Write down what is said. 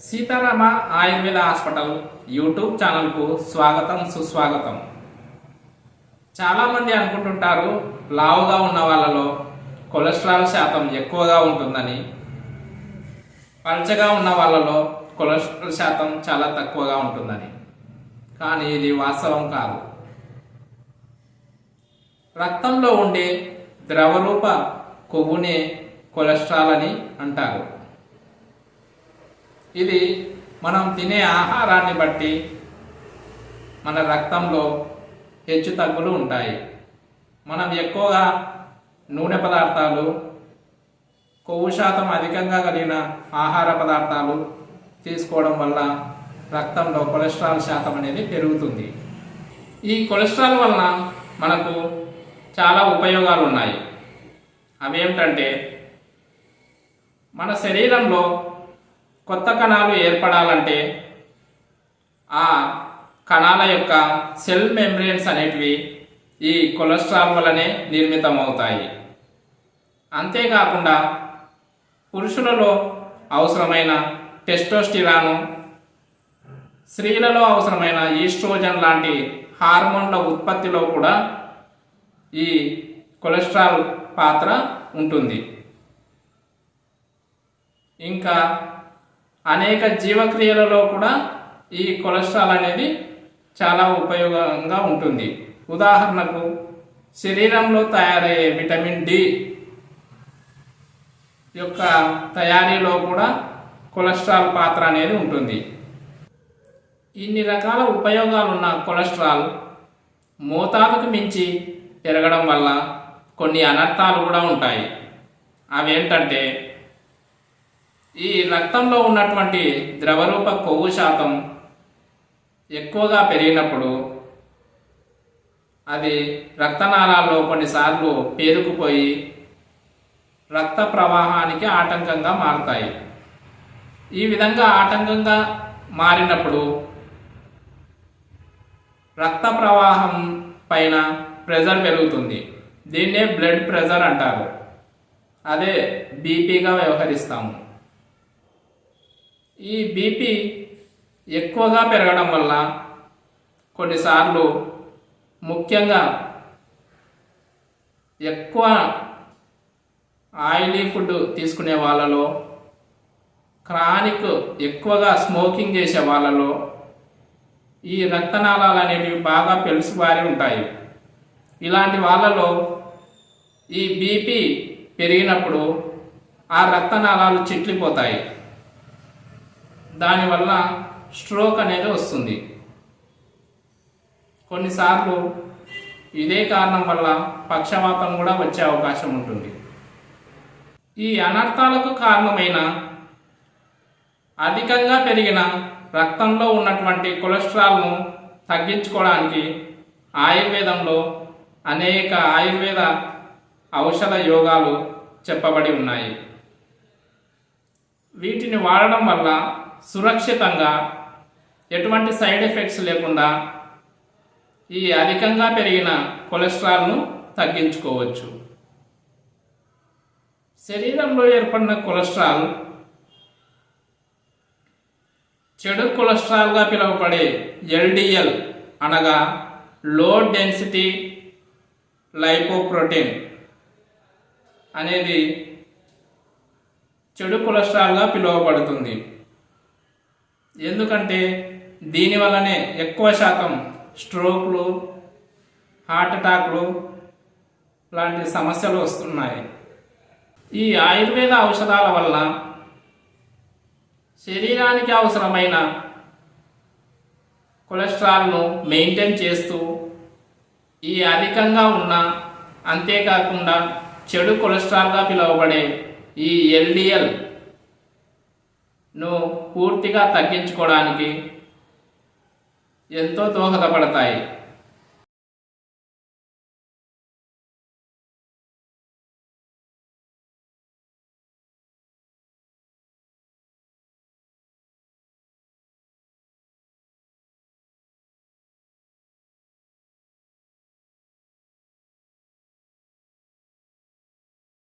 Sitarama Ayurveda hospital YouTube ఛానల్కు స్వాగతం సుస్వాగతం. చాలామంది అనుకుంటుంటారు లావుగా ఉన్న వాళ్ళలో కొలెస్ట్రాల్ శాతం ఎక్కువగా ఉంటుందని. పల్చగా ఉన్న వాళ్ళలో కొలెస్ట్రాల్ శాతం చాలా తక్కువగా ఉంటుందని. కానీ ఇది వాస్తవం కాదు. రక్తంలో ఉండే ద్రవరూప కొవ్వునే కొలెస్ట్రాల్ అని అంటారు. ఇది మనం తినే ఆహారాన్ని బట్టి మన రక్తంలో హెచ్చు తగ్గులు ఉంటాయి. మనం ఎక్కువగా నూనె పదార్థాలు కొవ్వు శాతం అధికంగా కలిగిన ఆహార పదార్థాలు తీసుకోవడం వల్ల రక్తంలో కొలెస్ట్రాల్ శాతం అనేది పెరుగుతుంది. ఈ కొలెస్ట్రాల్ వలన మనకు చాలా ఉపయోగాలు ఉన్నాయి అవేమిటంటే మన శరీరంలో కొత్త కణాలు ఏర్పడాలంటే ఆ కణాల యొక్క సెల్ మెమ్బ్రెన్స్ అనేటివి ఈ కొలెస్ట్రాల్ వల్లనే నిర్మితం అవుతాయి అంతేకాకుండా పురుషులలో అవసరమైన టెస్టోస్టిరాను స్త్రీలలో అవసరమైన ఈస్ట్రోజన్ లాంటి హార్మోన్ల ఉత్పత్తిలో కూడా ఈ కొలెస్ట్రాల్ పాత్ర ఉంటుంది. ఇంకా అనేక జీవక్రియలలో కూడా ఈ కొలెస్ట్రాల్ అనేది చాలా ఉపయోగంగా ఉంటుంది. ఉదాహరణకు శరీరంలో తయారయ్యే విటమిన్ డి యొక్క తయారీలో కూడా కొలెస్ట్రాల్ పాత్ర అనేది ఉంటుంది. ఇన్ని రకాల ఉపయోగాలు ఉన్న కొలెస్ట్రాల్ మోతాదుకు మించి పెరగడం వల్ల కొన్ని అనర్థాలు కూడా ఉంటాయి. అవేంటంటే ఈ రక్తంలో ఉన్నటువంటి ద్రవరూప కొవ్వు శాతం ఎక్కువగా పెరిగినప్పుడు అది రక్తనాళాల్లో కొన్నిసార్లు పేరుకుపోయి రక్త ప్రవాహానికి ఆటంకంగా మారుతాయి. ఈ విధంగా ఆటంకంగా మారినప్పుడు రక్త ప్రవాహం పైన ప్రెజర్ పెరుగుతుంది. దీన్నే బ్లడ్ ప్రెజర్ అంటారు. అదే బీపీగా వ్యవహరిస్తాము. ఈ బీపీ ఎక్కువగా పెరగడం వల్ల కొన్నిసార్లు ముఖ్యంగా ఎక్కువ ఆయిలీ ఫుడ్ తీసుకునే వాళ్ళలో క్రానిక్ ఎక్కువగా స్మోకింగ్ చేసే వాళ్ళలో ఈ రక్తనాళాలు అనేవి బాగా పెలుసుబారి ఉంటాయి. ఇలాంటి వాళ్ళలో ఈ బీపీ పెరిగినప్పుడు ఆ రక్తనాళాలు చిట్లిపోతాయి. దానివల్ల స్ట్రోక్ అనేది వస్తుంది. కొన్నిసార్లు ఇదే కారణం వల్ల పక్షవాతం కూడా వచ్చే అవకాశం ఉంటుంది. ఈ అనర్థాలకు కారణమైన అధికంగా పెరిగిన రక్తంలో ఉన్నటువంటి కొలెస్ట్రాల్ను తగ్గించుకోవడానికి ఆయుర్వేదంలో అనేక ఆయుర్వేద ఔషధ యోగాలు చెప్పబడి ఉన్నాయి. వీటిని వాడడం వల్ల సురక్షితంగా ఎటువంటి సైడ్ ఎఫెక్ట్స్ లేకుండా ఈ అధికంగా పెరిగిన కొలెస్ట్రాల్ను తగ్గించుకోవచ్చు. శరీరంలో ఏర్పడిన కొలెస్ట్రాల్ చెడు కొలెస్ట్రాల్గా పిలువబడే ఎల్డిఎల్ అనగా లో డెన్సిటీ లైపోప్రోటీన్ అనేది చెడు కొలెస్ట్రాల్గా పిలువబడుతుంది. ఎందుకంటే దీనివల్లనే ఎక్కువ శాతం స్ట్రోక్లు హార్ట్ అటాక్లు లాంటి సమస్యలు వస్తున్నాయి. ఈ ఆయుర్వేద ఔషధాల వల్ల శరీరానికి అవసరమైన కొలెస్ట్రాల్ను మెయింటైన్ చేస్తూ ఈ అధికంగా ఉన్న అంతేకాకుండా చెడు కొలెస్ట్రాల్గా పిలువబడే ఈ ఎల్డిఎల్ ను పూర్తిగా తగ్గించుకోవడానికి ఎంతో దోహదపడతాయి.